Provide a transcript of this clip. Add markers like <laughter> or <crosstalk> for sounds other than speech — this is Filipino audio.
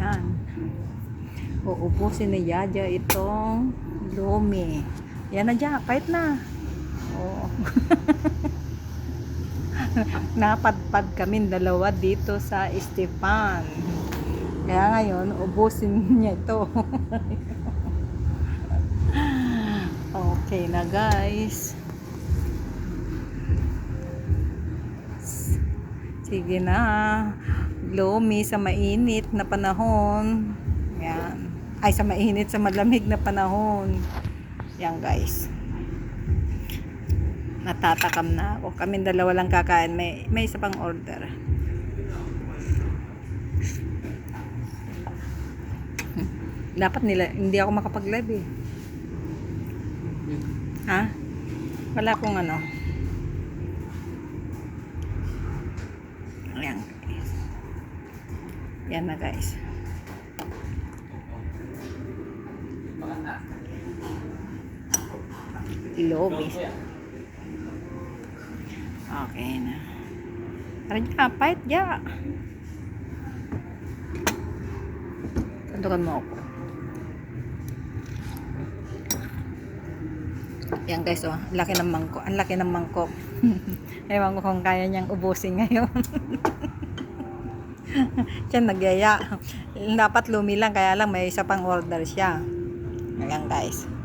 Yan. Uubusin ni Yaja itong lumi. Yan na dyan, kahit na. Oo. <laughs> Napadpad kami dalawa dito sa Estepan. Kaya ngayon, ubusin niya ito. <laughs> okay na guys. Sige na. Lomi sa mainit na panahon. Yan. Ay, sa mainit, sa malamig na panahon. Yan guys. Natatakam na ako. Kami dalawa lang kakain. May, may isa pang order. Dapat nila, hindi ako makapag-live eh. Ha? Wala akong ano. Ayan guys. Yan na guys. Ilobis. Okay na. Tara dyan, pahit dyan. Tandukan mo ako. Yan guys, oh. Laki ng mangkok. Ang laki ng mangkok. <laughs> Ewan ko kung kaya niyang ubusin ngayon. <laughs> siya nagyaya. Dapat lumilang, kaya lang may isa pang order siya. Ayan guys.